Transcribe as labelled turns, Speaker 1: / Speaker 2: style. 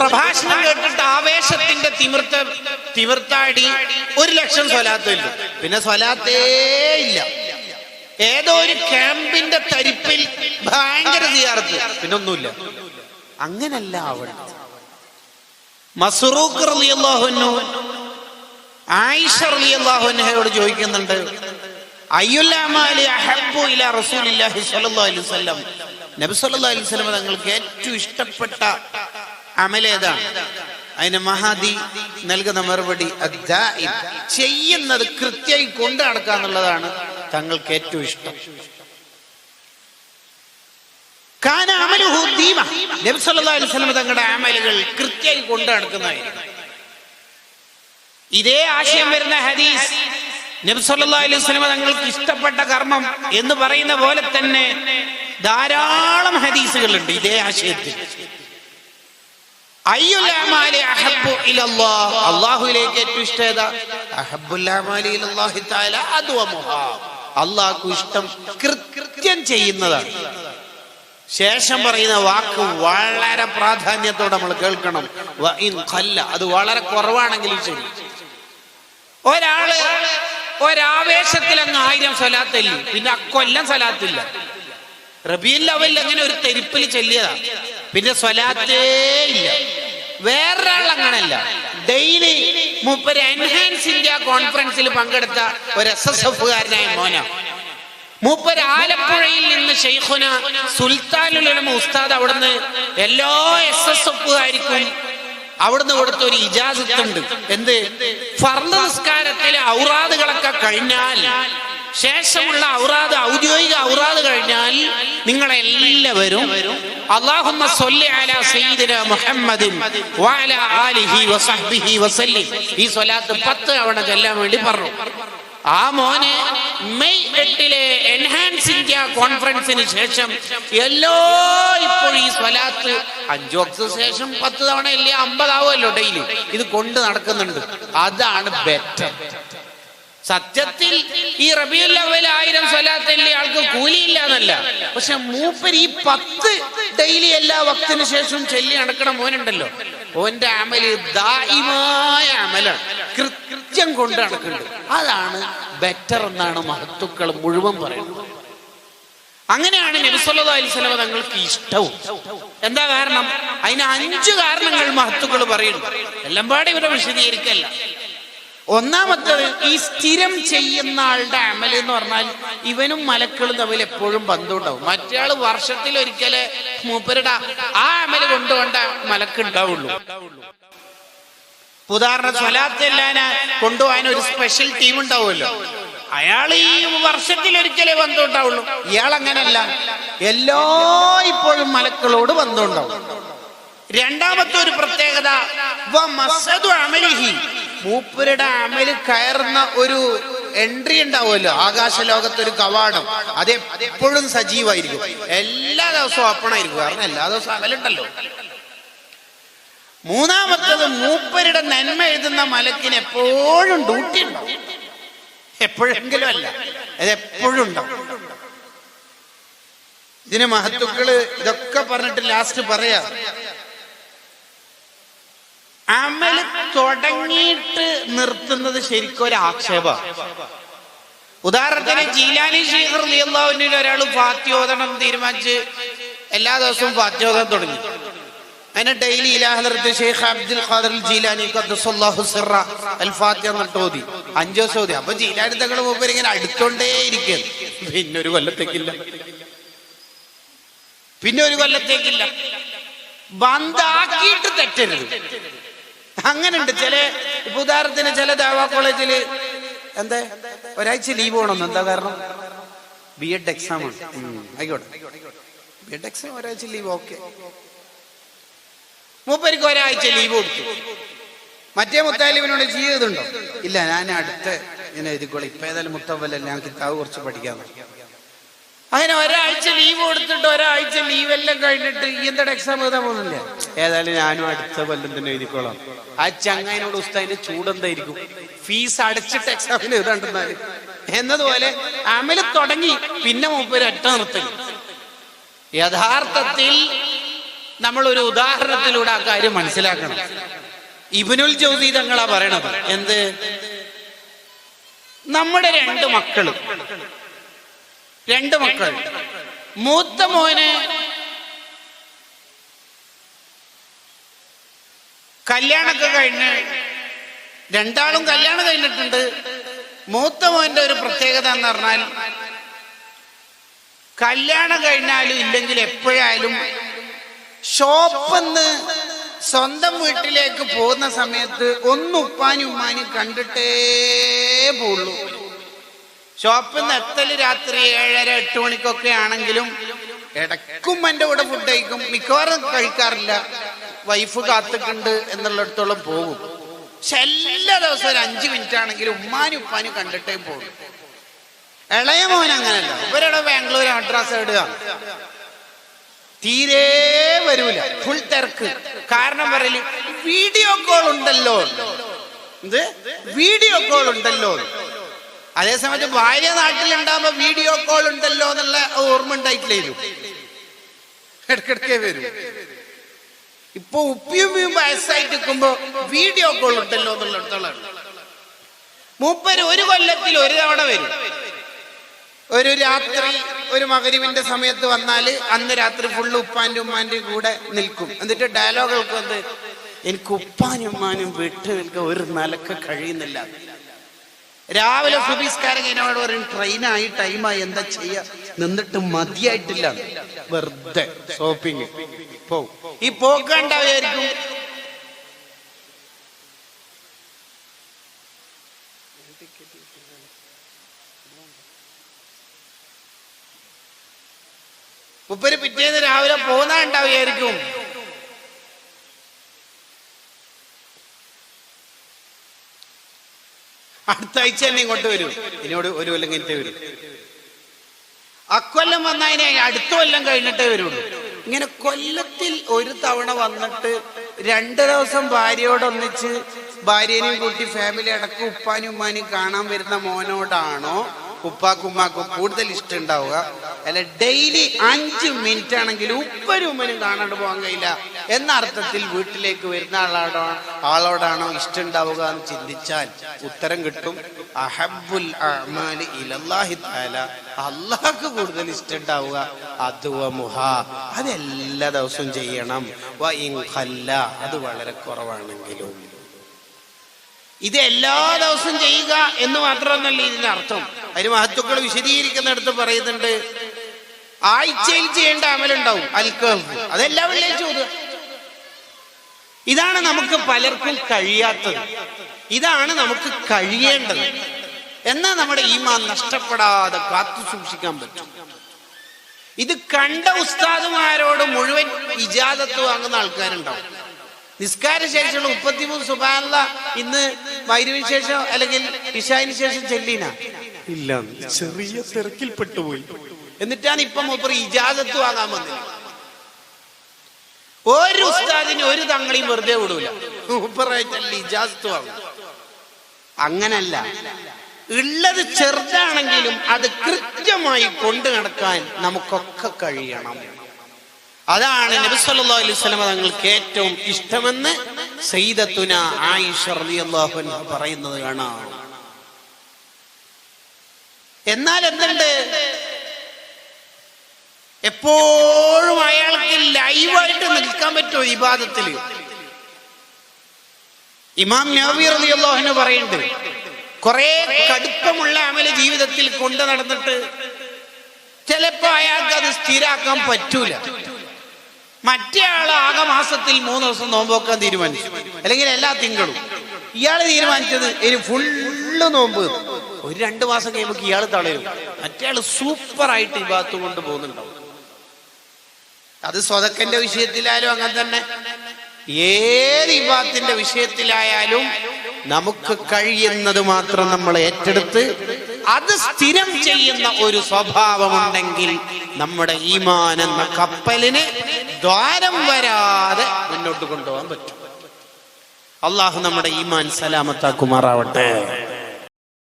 Speaker 1: പ്രഭാഷണം കേട്ടിട്ട് ആവേശത്തിന്റെ തിമിർത്ത തിമിർത്താടി ഒരു ലക്ഷം സ്വലാത്തില്ല പിന്നെ സ്വലാത്തേ ഇല്ല. ഏതോ ഒരു ക്യാമ്പിന്റെ തരിപ്പിൽ ഭയങ്കര സിയാർത്ത് പിന്നെ ഒന്നുമില്ല അങ്ങനല്ല അവിടെ. മസറൂഖ് റളിയല്ലാഹുവിനു ആയിഷ റളിയല്ലാഹുവിനോട് ചോദിക്കുന്നുണ്ട് അയ്യുൽ അമാലി അഹബ്ബു ഇലാ റസൂലില്ലാഹി സ്വല്ലല്ലാഹു അലൈഹി വസല്ലം? നബി സല്ലല്ലാഹു അലൈഹി വസല്ലം തങ്ങൾക്ക് ഏറ്റവും ഇഷ്ടപ്പെട്ട അമലേതാണ്. അതിന് മഹാദി നൽകുന്ന മറുപടി. ചെയ്യുന്നത് കൃത്യമായി കൊണ്ടു നടക്കുക എന്നുള്ളതാണ് തങ്ങൾക്ക് ഏറ്റവും ഇഷ്ടം. തങ്ങളുടെ അമലുകൾ കൃത്യമായി കൊണ്ടു നടക്കുന്നതായിരുന്നു. ഇതേ ആശയം വരുന്ന ഹദീസ് നബി സല്ലല്ലാഹു അലൈഹി തങ്ങൾക്ക് ഇഷ്ടപ്പെട്ട കർമ്മം എന്ന് പറയുന്ന പോലെ തന്നെ ധാരാളം ഹദീസുകളുണ്ട് ഇതേ ആശയത്തിൽ. ഏറ്റവും ഇഷ്ടം ഏതാ? അദ്വമുഹാ ഇഷ്ടം കൃത്യം ചെയ്യുന്നതാണ്. ശേഷം പറയുന്ന വാക്ക് വളരെ പ്രാധാന്യത്തോടെ നമ്മൾ കേൾക്കണം. അത് വളരെ കുറവാണെങ്കിലും ശരി. ഒരാൾ ഒരാവേശത്തിൽ അങ്ങ് ആയിരം സ്വലാത്തില്ല? പിന്നെ അക്കൊല്ലം സ്വലാത്തില്ല. റബിയിൽ അവൽ അങ്ങനെ ഒരു തെരിപ്പിൽ ചെല്ലിയതാ. പിന്നെ സ്വലാത്തേ ഇല്ല. വേറൊരാൾ അങ്ങനല്ല ഡെയിലി മുപ്പര് എൻഹാൻസ് ഇന്ത്യ കോൺഫറൻസിൽ പങ്കെടുത്ത ഒരു എസ് എസ് എഫുകാരനായ മോന. മൂപ്പര് ആലപ്പുഴയിൽ നിന്ന് ഷെയ്ഖുന സുൽത്താനുലമ ഉസ്താദ് അവിടുന്ന് എല്ലാ എസ് എസ് എഫുകാർക്കും അവിടുന്ന് കൊടുത്ത ഒരു ഇജാസത്തുണ്ട്. എന്ത്? ഫർദ് നിസ്കാരത്തിലെ ഔറാദുകളൊക്കെ കഴിഞ്ഞാൽ ശേഷമുള്ള ഔറാദ് ഔദ്യോഗിക ഔറാദ് കഴിഞ്ഞാൽ നിങ്ങളെല്ലാവരും അള്ളാഹുമ്മ സ്വല്ലി അലാ സയ്യിദിന മുഹമ്മദിൻ വഅലാ ആലിഹി വസഹ്ബിഹി വസല്ലി. ഈ സ്വലാത്ത് പത്ത് തവണ ചൊല്ലാൻ വേണ്ടി പറഞ്ഞു. ആ മോനെ മെയ് എട്ടിലെ എൻഹാൻസ് ഇന്ത്യ കോൺഫറൻസിന് ശേഷം എല്ലോ ഇപ്പോൾ ഈ സ്വലാത്ത് അഞ്ചു വർഷത്തിന് ശേഷം പത്ത് തവണ അല്ലേ അമ്പതാവുമല്ലോ ഡെയിലി ഇത് കൊണ്ട് നടക്കുന്നുണ്ട്. അതാണ് ബെറ്റർ സത്യത്തിൽ ഈ റബിയുൽ ആയിരം സ്വലാത്തല്ലേ ആൾക്ക് കൂലിയില്ല എന്നല്ല പക്ഷെ മൂപ്പർ ഈ പത്ത് ഡെയിലി എല്ലാ വക്തിനു ശേഷം ചൊല്ലി നടക്കണ മോനുണ്ടല്ലോ. ഓന്റെ അമൽ ദായിമായ അമല കൃത്യം കൊണ്ട് നടക്കുന്നുണ്ട്. അതാണ് ബെറ്റർ എന്നാണ് മഹത്തുക്കൾ മുഴുവൻ പറയുന്നത്. അങ്ങനെയാണ് നബിസല്ലാ അലിസ്ലമ തങ്ങൾക്ക് ഇഷ്ടവും. എന്താ കാരണം? അതിന് അഞ്ചു കാരണങ്ങൾ മഹത്തുക്കൾ പറയുന്നു. എല്ലാം പാടെ ഇവരെ വിശദീകരിക്കല്ല. ഒന്നാമത്തത് ഈ സ്ഥിരം ചെയ്യുന്ന ആളുടെ അമൽ എന്ന് പറഞ്ഞാൽ ഇവനും മലക്കളും തമ്മിൽ എപ്പോഴും ബന്ധമുണ്ടാവും. ആൾ വർഷത്തിൽ ഒരിക്കലെ മൂപ്പരുടെ ആ അമൽ കൊണ്ടുകൊണ്ട മലക്ക് ഉണ്ടാവുള്ളൂ. ഉദാഹരണം സ്വലാത്തെല്ലാന കൊണ്ടുപോകാൻ ഒരു സ്പെഷ്യൽ ടീം ഉണ്ടാവുമല്ലോ. അയാൾ ഈ വർഷത്തിൽ ഒരിക്കലേ ബന്ധം ഉണ്ടാവുള്ളൂ ഇയാൾ അങ്ങനല്ല. എല്ലാ ഇപ്പോഴും മലക്കളോട് ബന്ധം ഉണ്ടാവും രണ്ടാമത്തെ ഒരു പ്രത്യേകത മൂപ്പരുടെ അമൽ കയറുന്ന ഒരു എൻട്രി ഉണ്ടാവുമല്ലോ. ആകാശ ലോകത്തൊരു കവാടം. അത് എപ്പോഴും സജീവായിരിക്കും. എല്ലാ ദിവസവും ഓപ്പണായിരിക്കും കാരണം എല്ലാ ദിവസവും അമലുണ്ടല്ലോ മൂന്നാമത്തത് മൂപ്പരുടെ നന്മ എഴുതുന്ന മലക്കിന് എപ്പോഴും ഡ്യൂട്ടി ഉണ്ടാവും. എപ്പോഴെങ്കിലും അല്ല. അത് എപ്പോഴും ഉണ്ടാവും. ഇതിന് മഹത്തുക്കൾ ഇതൊക്കെ പറഞ്ഞിട്ട് ലാസ്റ്റ് പറയാ. അമൽ തുടങ്ങിയിട്ട് നിർത്തുന്നത് ശരിക്കും ഒരു ആക്ഷേപ. ഉദാഹരണത്തിന് ജീലാനി ശേഖർ അള്ളാഹുവിന്റെ ഒരാൾ ഫാത്യോദനം തീരുമാനിച്ച് എല്ലാ ദിവസവും ഫാത്യോദനം തുടങ്ങി. അതിനെ ഡെയിലി ഇലാഹലത്ത് ഷെയ്ഖ് അബ്ദുൽ ഖാദർ ജീലാനി അൽ ഫാത്തിഹ എന്നിട്ട് ഓതി. അഞ്ചു ഓതി. അപ്പൊ ജീലാനി തങ്ങൾ മൂപ്പർ ഇങ്ങനെ അടുത്തോണ്ടേ ഇരിക്കുന്നു. പിന്നെ ഒരു കൊല്ലത്തേക്കില്ല. പിന്നെ ഒരു കൊല്ലത്തേക്കില്ല. ബന്ധാക്കിയിട്ട് തെറ്റരുത്. അങ്ങനുണ്ട് ചില ഇപ്പൊ ഉദാഹരണത്തിന് ചില ദേവാ കോളേജിൽ എന്താ? ഒരാഴ്ച ലീവ് വേണമെന്ന്. എന്താ കാരണം? ബി എഡ് എക്സാം ആണ് ആയിക്കോട്ടെ. ബി എഡ് എക്സാം ഒരാഴ്ച ലീവ് ഓക്കെ മൂപ്പരിക്ക് ഒരാഴ്ച ലീവ് കൊടുത്തു. മറ്റേ മുത്താലിബിനോട് ചെയ്തതുണ്ടോ ഇല്ല ഞാൻ അടുത്ത ഇങ്ങനെ എഴുതിക്കോളി. ഇപ്പൊ ഏതായാലും മുത്തവല്ല ഞാൻ കിതാബ് കുറച്ച് പഠിക്കാൻ അങ്ങനെ ഒരാഴ്ച ലീവ് കൊടുത്തിട്ട് ഒരാഴ്ച ലീവ് എല്ലാം കഴിഞ്ഞിട്ട് ഈ എക്സാം എഴുതാൻ പോകുന്നില്ല? ഏതായാലും ഞാനും അടുത്ത കൊല്ലം തന്നെ എഴുതിക്കോളാം. ആ ചങ്ങായിനോട് ഉസ്താദിന്റെ ചൂടെന്തായിരിക്കും ഫീസ് അടച്ചിട്ട് എക്സാമിന് എഴുതാണ്ടെന്നാൽ എന്നതുപോലെ അമൽ തുടങ്ങി പിന്നെ മൂപ്പര് ഒറ്റ നിർത്തി യഥാർത്ഥത്തിൽ നമ്മൾ ഒരു ഉദാഹരണത്തിലൂടെ ആ കാര്യം മനസ്സിലാക്കണം. ഇബിനുൽ ജൗസി തങ്ങളാ പറയണത്. എന്ത്? നമ്മുടെ രണ്ട് മക്കൾ രണ്ട് മക്കൾ മൂത്ത മോന് കല്യാണമൊക്കെ കഴിഞ്ഞ് രണ്ടാളും കല്യാണം കഴിഞ്ഞിട്ടുണ്ട്. മൂത്ത മോന്റെ ഒരു പ്രത്യേകത എന്ന് പറഞ്ഞാൽ കല്യാണം കഴിഞ്ഞാലും ഇല്ലെങ്കിൽ എപ്പോഴായാലും ഷോപ്പെന്ന് സ്വന്തം വീട്ടിലേക്ക് പോകുന്ന സമയത്ത് ഒന്ന് ഉപ്പാനും ഉമ്മാനും കണ്ടിട്ടേ പോവുള്ളൂ. ഷോപ്പിൽ നിന്ന് എത്തൽ രാത്രി ഏഴര എട്ട് മണിക്കൊക്കെ ആണെങ്കിലും ഇടയ്ക്കും എന്റെ കൂടെ ഫുഡ് കഴിക്കും. മിക്കവാറും കഴിക്കാറില്ല. വൈഫ് കാത്തിട്ടുണ്ട് എന്നുള്ളിടത്തോളം പോകും. പക്ഷെ എല്ലാ ദിവസവും ഒരു അഞ്ചു മിനിറ്റ് ആണെങ്കിലും ഉമ്മാനും ഉപ്പാനും കണ്ടിട്ടേ പോകും. ഇളയ മോൻ അങ്ങനല്ല. ഇവരുടെ ബാംഗ്ലൂർ അഡ്രസ് ഇടുക തീരെ വരൂല. ഫുൾ തിരക്ക്. കാരണം പറയൽ വീഡിയോ കോൾ ഉണ്ടല്ലോ. എന്ത്? വീഡിയോ കോൾ ഉണ്ടല്ലോ. അതേസമയത്ത് ഭാര്യ നാട്ടിലുണ്ടാകുമ്പോ വീഡിയോ കോൾ ഉണ്ടല്ലോ എന്നുള്ള ഓർമ്മ ഉണ്ടായിട്ടില്ലേ? ഇടക്കിടക്കേ വരും. ഇപ്പൊ ഉപ്പിയും വയസ്സായിട്ട് നിൽക്കുമ്പോ വീഡിയോ കോൾ ഉണ്ടല്ലോ എന്നുള്ളിടത്തോളം മൂപ്പര് ഒരു കൊല്ലത്തിൽ ഒരു തവണ വരും. ഒരു രാത്രി ഒരു മകരിവിന്റെ സമയത്ത് വന്നാൽ അന്ന് രാത്രി ഫുള്ള് ഉപ്പാന്റെ ഉമ്മാന്റെയും കൂടെ നിൽക്കും. എന്നിട്ട് ഡയലോഗുകൾക്ക് വന്ന് എനിക്ക് ഉപ്പാനും ഉമ്മാനും വിട്ടു നിൽക്കാൻ ഒരു നിലയ്ക്ക് കഴിയുന്നില്ല. രാവിലെ സുബീസ്കാരൻ എന്നോട് പറയും ട്രെയിനായി ടൈമായി എന്താ ചെയ്യാ? നിന്നിട്ട് മതിയായിട്ടില്ല. വെറുതെ ഷോപ്പിങ് പോവും ഈ പോക്കണ്ടാവായിരിക്കും മുപ്പര് പിറ്റേന്ന് രാവിലെ പോകുന്ന ഉണ്ടാവുകയായിരിക്കും അടുത്ത ആഴ്ച തന്നെ ഇങ്ങോട്ട് വരും. ഇനിയോട് ഒരു കൊല്ലം കഴിഞ്ഞിട്ട് വരും. അക്കൊല്ലം വന്നതിനെ അടുത്ത കൊല്ലം കഴിഞ്ഞിട്ടേ വരുള്ളൂ. ഇങ്ങനെ കൊല്ലത്തിൽ ഒരു തവണ വന്നിട്ട് രണ്ടു ദിവസം ഭാര്യയോടൊന്നിച്ച് ഭാര്യനെയും കൂട്ടി ഫാമിലി അടക്കം ഉപ്പാനും ഉമ്മാനും കാണാൻ വരുന്ന മോനോടാണോ ഉപ്പാക്കും ഉമ്മാക്കും കൂടുതൽ ഇഷ്ടം ഉണ്ടാവുക അല്ല ഡെയിലി അഞ്ച് മിനിറ്റ് ആണെങ്കിലും ഉപ്പനും ഉമ്മനും കാണാണ്ട് പോകാൻ കഴിയില്ല. എന്ന അർത്ഥത്തിൽ വീട്ടിലേക്ക് വരുന്ന ആളോടോ ആളോടാണോ ഇഷ്ടം ഉണ്ടാവുക എന്ന് ചിന്തിച്ചാൽ ഉത്തരം കിട്ടും. അഹബുൽ അള്ളാഹ്ക്ക് കൂടുതൽ ഇഷ്ടം ഉണ്ടാവുക അതുവ മുഹ. അത് ദിവസവും ചെയ്യണം. അത് വളരെ കുറവാണെങ്കിലും. ഇത് എല്ലാ ദിവസവും ചെയ്യുക എന്ന് മാത്രമെന്നല്ല ഇതിന്റെ അർത്ഥം. അതിന് മഹത്വക്കൾ വിശദീകരിക്കുന്നിടത്ത് പറയുന്നുണ്ട് ആഴ്ചയിൽ ചെയ്യേണ്ട അമലുണ്ടാവും അൽക്കഹ് അതെല്ലാ വെള്ളിയാഴ്ച ഓതുക ഇതാണ് നമുക്ക് പലർക്കും കഴിയാത്തത്. ഇതാണ് നമുക്ക് കഴിയേണ്ടത്. എന്നാ നമ്മുടെ ഈമാൻ നഷ്ടപ്പെടാതെ കാത്തു സൂക്ഷിക്കാൻ പറ്റും. ഇത് കണ്ട ഉസ്താദുമാരോട് മുഴുവൻ ഇജാദത്ത് വാങ്ങുന്ന ആൾക്കാരുണ്ടാവും. നിസ്കാര ശേഷമുള്ള മുപ്പത്തിമൂന്ന് സുബാനുള്ള ഇന്ന് വൈരുവിന് ശേഷം അല്ലെങ്കിൽ ഇഷായിന് ശേഷം ചെല്ലീന ഇല്ല ചെറിയ തിരക്കിൽ പെട്ടുപോയി. എന്നിട്ടാണ് ഇപ്പൊ മൂപ്പർ ഇജാദത്ത് വാങ്ങാൻ വന്നത്. ഒരു ഉസ്താദിന് ഒരു തങ്ങളെയും വെറുതെ വിടൂല. മൂപ്പറായിട്ടല്ല ഇജാദത്ത് വാങ്ങും അങ്ങനല്ല. ഉള്ളത് ചെറുതാണെങ്കിലും അത് കൃത്യമായി കൊണ്ടു നടക്കാൻ നമുക്കൊക്കെ കഴിയണം. അതാണ് നബി സല്ലല്ലാഹു അലൈഹി വസല്ലം തങ്ങൾക്ക് ഏറ്റവും ഇഷ്ടമെന്ന് സയ്യിദത്തുന ആയിഷ റളിയല്ലാഹു അൻഹ പറയുന്നത് കാണാം. എന്നാൽ എന്തുണ്ട്? എപ്പോഴും അയാൾക്ക് ലൈവായിട്ട് നിൽക്കാൻ പറ്റുമോ ഇബാദത്തിൽ ഇമാം നബി റളിയല്ലാഹു അൻഹു പറയുന്നുണ്ട് കുറെ കടുപ്പമുള്ള അമല ജീവിതത്തിൽ കൊണ്ടു നടന്നിട്ട് ചിലപ്പോ അയാൾക്ക് അത് സ്ഥിരാക്കാൻ പറ്റൂല. മറ്റേ ആൾ ആകെ മാസത്തിൽ മൂന്ന് ദിവസം നോമ്പോക്കാൻ തീരുമാനിച്ചു. അല്ലെങ്കിൽ എല്ലാ തിങ്കളും. ഇയാൾ തീരുമാനിച്ചത് ഇനി ഫുള്ള് നോമ്പ്. ഒരു രണ്ടു മാസം കഴിയുമ്പോൾ ഇയാൾ തളരും. മറ്റേ സൂപ്പർ ആയിട്ട് ഈ ഭാഗത്ത് കൊണ്ട് പോകുന്നുണ്ടാവും. അത് സ്വതക്കന്റെ വിഷയത്തിലായാലും അങ്ങനെ തന്നെ. ഏത് വിഭാഗത്തിന്റെ വിഷയത്തിലായാലും നമുക്ക് കഴിയുന്നത് മാത്രം നമ്മൾ ഏറ്റെടുത്ത് അത് സ്ഥിരം ചെയ്യുന്ന ഒരു സ്വഭാവമുണ്ടെങ്കിൽ നമ്മുടെ ഈമാൻ എന്ന കപ്പലിന് ദ്വാരം വരാതെ മുന്നോട്ട് കൊണ്ടുപോകാൻ പറ്റും. അള്ളാഹു നമ്മുടെ ഈമാൻ സലാമത്താക്കുമാറാവട്ടെ.